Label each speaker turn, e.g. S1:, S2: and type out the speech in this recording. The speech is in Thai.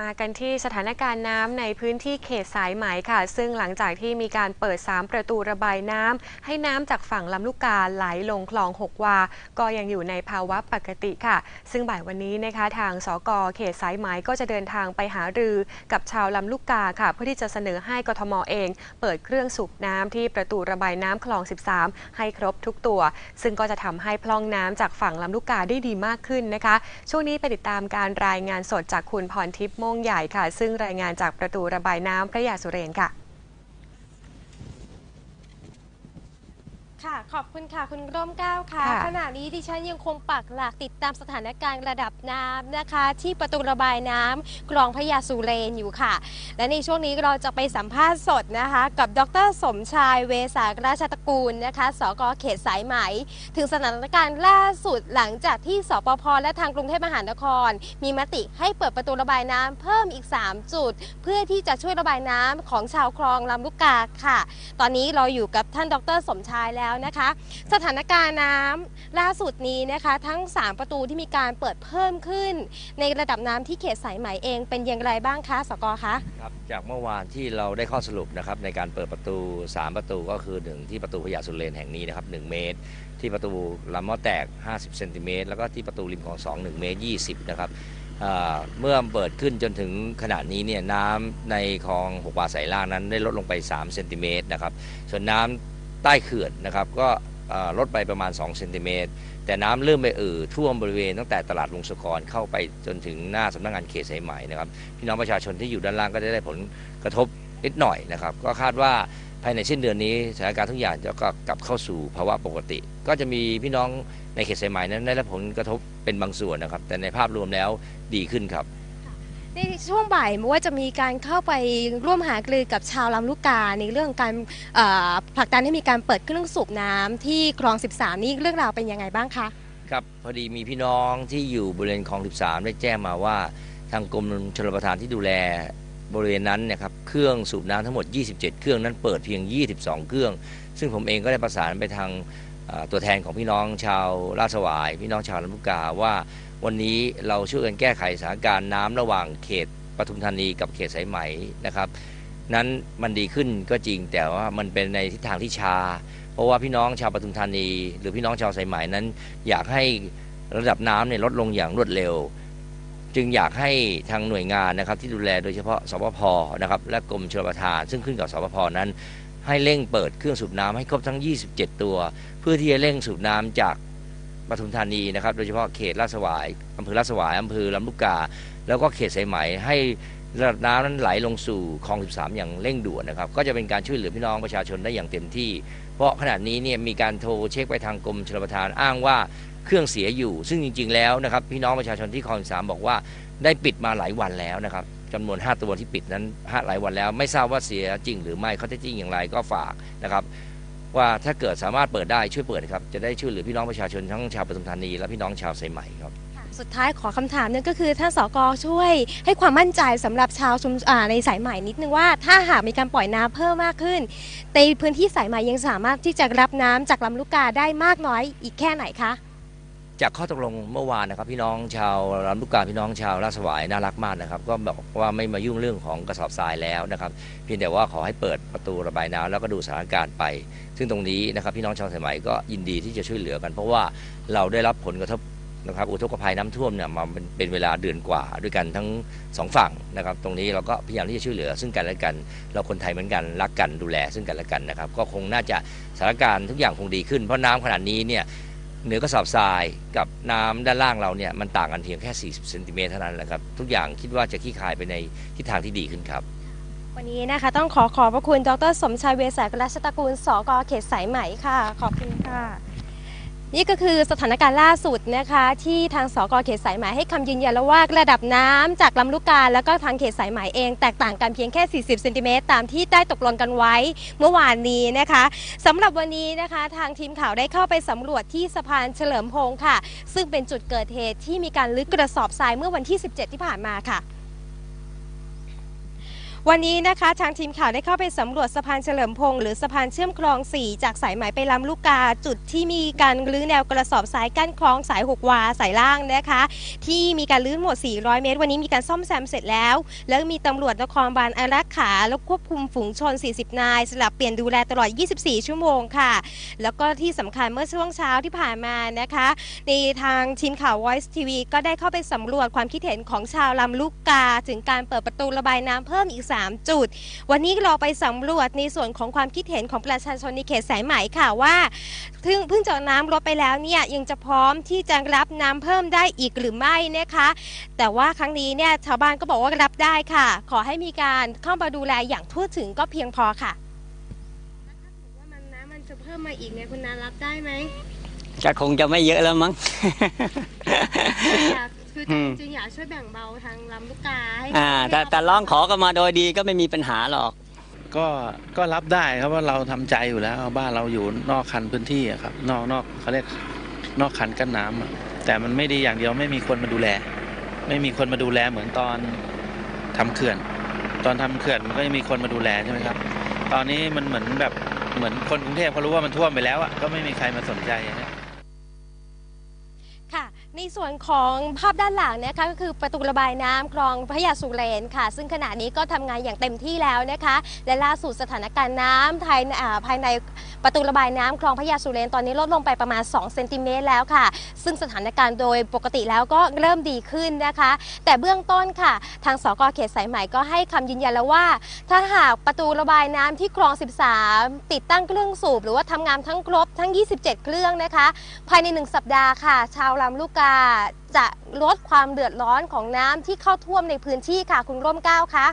S1: มากันที่สถานการณ์น้ำในพื้นที่เขตสายไหมค่ะ ซึ่งหลังจากที่มีการเปิด 3 ประตูระบายน้ำให้น้ำจากฝั่งลำลูกกาไหลลงคลอง 6 วา ก็ยังอยู่ในภาวะปกติค่ะ ซึ่งบ่ายวันนี้นะคะ ทางสกเขตสายไหมก็จะเดินทางไปหารือกับชาวลำลูกกาค่ะ เพื่อที่จะเสนอให้กทมเอง เปิดเครื่องสูบน้ำที่ประตูระบายน้ำคลอง 13 ให้ครบทุกตัว ซึ่งก็จะทำให้พร่องน้ำจากฝั่งลำลูกกาได้ดีมากขึ้นนะคะ ช่วงนี้ไปติดตามการรายงานสดจากคุณพรทิพย์โมงใหญ่ค่ะ ซึ่งรายงานจากประตูระบายน้ำพระยาสุเรนค่ะ
S2: ค่ะ ขอบคุณค่ะ คุณร่มเกล้าค่ะ
S1: ค่ะ
S2: ขณะนี้ดิฉันยังคงปักหลักติดตามสถานการณ์ระดับน้ำนะคะ ที่ประตูระบายน้ำคลองพระยาสุเรนอยู่ค่ะ และในช่วงนี้เราจะไปสัมภาษณ์สดนะคะ กับดรสมชายเวสาราชตระกูลนะคะ สกเขตสายไหม ถึงสถานการณ์ล่าสุดหลังจากที่สปพและทางกรุงเทพมหานคร มีมติให้เปิดประตูระบายน้ำเพิ่มอีก 3 จุด เพื่อที่จะช่วยระบายน้ำของชาวคลองลำลูกกาค่ะ ตอนนี้เราอยู่กับท่านดรสมชายแล้วนะคะ สถานการณ์น้ำล่าสุดนี้นะคะ ทั้ง 3 ประตูที่มีการเปิดเพิ่มขึ้น ในระดับน้ำที่เขตสายไหมเองเป็นอย่างไรบ้างคะสกอคะ
S3: ครับจากเมื่อวานที่เราได้ข้อสรุปนะครับในการเปิดประตู 3 ประตูก็คือ1ที่ประตูพระยาสุเรนแห่งนี้นะครับ1เมตร ที่ประตูลำมะแตก 50เซนติเมตรแล้วก็ที่ประตูริมคลอง2 1เมตร20นะครับเมื่อเปิดขึ้นจนถึงขณะนี้เนี่ยน้ำในคลองหกวาสายล่างนั้นได้ลดลงไป 3 เซนติเมตรนะครับ ส่วนน้ำ ใต้เขื่อนนะครับก็ลดไปประมาณ2เซนติเมตรแต่น้ำเริ่มไปเอ่อท่วมบริเวณตั้งแต่ตลาดวงศกรเข้าไปจนถึงหน้าสำนักงานเขตสายไหมนะครับพี่น้องประชาชนที่อยู่ด้านล่างก็ได้ได้ผลกระทบนิดหน่อยนะครับ ก็คาดว่าภายในสิ้นเดือนนี้สถานการณ์ทุกอย่างจะก็กลับเข้าสู่ภาวะปกติ ก็จะมีพี่น้องในเขตสายไหมนั้นได้รับผลกระทบเป็นบางส่วนนะครับ แต่ในภาพรวมแล้วดีขึ้นครับ
S2: ในช่วงบ่ายว่าจะมีการเข้าไปร่วมหากรือกับชาวลำลูกกาในเรื่องการผลักดันให้มีการเปิดเครื่องสูบน้ำที่คลอง 13 นี่เรื่องราวเป็นยังไงบ้างคะ
S3: ครับพอดีมีพี่น้องที่อยู่บริเวณคลอง 13 ได้แจ้งมาว่า ทางกรมชลประทานที่ดูแลบริเวณนั้นเนะครับเครื่องสูบน้ำทั้งหมด 27 เครื่องนั้นเปิดเพียง 22 เครื่อง ซึ่งผมเองก็ได้ประสานไปทาง ตัวแทนของพี่น้องชาวราชสวาย พี่น้องชาวลำลูกกาว่าวันนี้เราช่วยกันแก้ไขสถานการณ์น้ำระหว่างเขตปทุมธานีกับเขตสายไหมนะครับ นั้นมันดีขึ้นก็จริงแต่ว่ามันเป็นในทิศทางที่ชา เพราะว่าพี่น้องชาวปทุมธานี หรือพี่น้องชาวสายไหมนั้น อยากให้ระดับน้ำเนี่ยลดลงอย่างรวดเร็ว จึงอยากให้ทางหน่วยงานนะครับที่ดูแลโดยเฉพาะสปพนะครับและกรมชลประทาน ซึ่งขึ้นกับสปพนั้น ให้เร่งเปิดเครื่องสูบน้ำให้ครบทั้ง 27 ตัว เพื่อที่จะเร่งสูบน้ำจากปทุมธานีนะครับ โดยเฉพาะเขตลาดสวายอำเภอลาดสวายอำเภอลำลูกกา แล้วก็เขตสายไหมให้ระดับน้ำนั้นไหลลงสู่คลอง 13 อย่างเร่งด่วนนะครับ ก็จะเป็นการช่วยเหลือพี่น้องประชาชนได้อย่างเต็มที่ เพราะขณะนี้เนี่ยมีการโทรเช็คไปทางกรมชลประทานอ้างว่าเครื่องเสียอยู่ ซึ่งจริง ๆ แล้วนะครับพี่น้องประชาชนที่คลอง 13 บอกว่าได้ปิดมาหลายวันแล้วนะครับ จำนวน 5 ตัวที่ปิดนั้นห้าหลายวันแล้ว ไม่ทราบว่าเสียจริงหรือไม่เขาจะจริงอย่างไรก็ฝากนะครับ ว่าถ้าเกิดสามารถเปิดได้ช่วยเปิดครับจะได้ช่วยเหลือพี่น้องประชาชนทั้งชาวปทุมธานีและพี่น้องชาวสายไหม่ครับ
S2: สุดท้ายขอคำถามนึงก็คือท่าสกช่วยให้ความมั่นใจสำหรับชาวชุมในสายใหม่นิดนึงว่า ถ้าหากมีการปล่อยน้ำเพิ่มมากขึ้น ในพื้นที่สายใหม่ยังสามารถที่จะรับน้ำจากลำลูกกาได้มากน้อยอีกแค่ไหนคะ
S3: จากข้อตกลงเมื่อวานนะครับ พี่น้องชาวลำลูกกาพี่น้องชาวราชสวายน่ารักมากนะครับ ก็บอกว่าไม่มายุ่งเรื่องของกระสอบทรายแล้วนะครับเพียงแต่ว่าขอให้เปิดประตูระบายน้ำแล้วก็ดูสถานการณ์ไป ซึ่งตรงนี้นะครับพี่น้องชาวสายไหมก็ยินดีที่จะช่วยเหลือกัน เพราะว่าเราได้รับผลกระทบนะครับอุทกภัยน้ำท่วมเนี่ยมาเป็นเวลาเดือนกว่าด้วยกันทั้งสองฝั่งนะครับ ตรงนี้เราก็พยายามที่จะช่วยเหลือ ซึ่งกันและกัน เราคนไทยเหมือนกันรักกันดูแลซึ่งกันและกันนะครับ ก็คงน่าจะสถานการณ์ทุกอย่างคงดีขึ้นเพราะน้ำขนาดนี้เนี่ย เหนือกระสอบทรายกับน้ำด้านล่างเราเนี่ยมันต่างกันเพียงแค่ 40เซนติเมตรเท่านั้นแหละครับ ทุกอย่างคิดว่าจะขี้คายไปในทิศทางที่ดีขึ้นครับ
S2: วันนี้นะคะต้องขอขอบพระคุณดรสมชายเวสากรัชตะกูลสกเขตสายไหมค่ะ ขอบคุณค่ะ นี่ก็คือสถานการณ์ล่าสุดนะคะที่ทางสกเขตสายไหมให้คำยืนยันแล้วว่าระดับน้ำจากลำลูกกาแล้วก็ทางเขตสายไหมเองแตกต่างกันเพียงแค่ 40 เซนติเมตรตามที่ได้ตกลงกันไว้เมื่อวานนี้นะคะสำหรับวันนี้นะคะทางทีมข่าวได้เข้าไปสำรวจที่สะพานเฉลิมพงศ์ค่ะ ซึ่งเป็นจุดเกิดเหตุที่มีการลึกกระสอบทรายเมื่อวันที่ 17 ที่ผ่านมาค่ะ วันนี้นะคะทางทีมข่าวได้เข้าไปสำรวจสะพานเฉลิมพงษ์หรือสะพานเชื่อมคลอง 4 จากสายไหมไปลำลูกกา จุดที่มีการรื้อแนวกระสอบสายกั้นคลองสาย6วาสายล่างนะคะ ที่มีการรื้อหมด 400 เมตร วันนี้มีการซ่อมแซมเสร็จแล้ว แล้วมีตำรวจนครบาลอารักขาแล้วควบคุมฝูงชน 40 นายสลับเปลี่ยนดูแลตลอด 24 ชั่วโมงค่ะ แล้วก็ที่สำคัญเมื่อช่วงเช้าที่ผ่านมานะคะในทางทีมข่าว Voice TV ก็ได้เข้าไปสำรวจความคิดเห็นของชาวลำลูกกา ถึงการเปิดประตูระบายน้ำเพิ่มอีก3จุด วันนี้เราไปสำรวจในส่วนของความคิดเห็นของประชาชนในเขตสายไหมค่ะว่าเพิ่งเพิ่งเจาะน้ำลดไปแล้วเนี่ยยังจะพร้อมที่จะรับน้ำเพิ่มได้อีกหรือไม่นะคะ แต่ว่าครั้งนี้เนี่ยชาวบ้านก็บอกว่ารับได้ค่ะ ขอให้มีการเข้ามาดูแลอย่างทั่วถึงก็เพียงพอค่ะว่ามันน้ำมันจะเพิ่มมาอีกเนี่ยคุณนารับได้ไหม
S4: ก็คงจะไม่เยอะแล้วมั้ง
S2: อยาก คือ
S4: อืม
S2: จริงๆอยากช่วยแบ่งเบาทางลำลูกกาให้
S4: อ่าแต่แต่ร้องขอกันมาโดยดีก็ไม่มีปัญหาหรอก
S5: ก็ก็รับได้ครับว่าเราทำใจอยู่แล้วบ้านเราอยู่นอกคันพื้นที่อะครับ นอกนอกเขาเรียกนอกคันกั้นน้ำอะแต่มันไม่ดีอย่างเดียวไม่มีคนมาดูแล ไม่มีคนมาดูแลเหมือนตอนทำเขื่อน ตอนทำเขื่อนมันก็ยังมีคนมาดูแลใช่ไหมครับ ตอนนี้มันเหมือนแบบเหมือนคนกรุงเทพเขารู้ว่ามันท่วมไปแล้วอะก็ไม่มีใครมาสนใจอะนะ
S2: ค่ะ ในส่วนของภาพด้านหลังนะคะก็คือประตูระบายน้ำคลองพระยาสุเรนค่ะ ซึ่งขณะนี้ก็ทำงานอย่างเต็มที่แล้วนะคะ และล่าสุดสถานการณ์น้ำภายในอ่าภายใน ประตูระบายน้ำคลองพระยาสุเรนตอนนี้ลดลงไปประมาณ2เซนติเมตรแล้วค่ะ ซึ่งสถานการณ์โดยปกติแล้วก็เริ่มดีขึ้นนะคะ แต่เบื้องต้นค่ะ ทางสกเขตสายไหม่ก็ให้คำยืนยันแล้วว่า ถ้าหากประตูระบายน้ำที่คลอง 13 ติดตั้งเครื่องสูบ หรือว่าทำงานทั้งครบทั้ง 27 เครื่องนะคะ ภายใน 1 สัปดาห์ค่ะ ชาวลำลูกกาจะลดความเดือดร้อนของน้ำที่เข้าท่วมในพื้นที่ค่ะคุณร่มเก้าคะ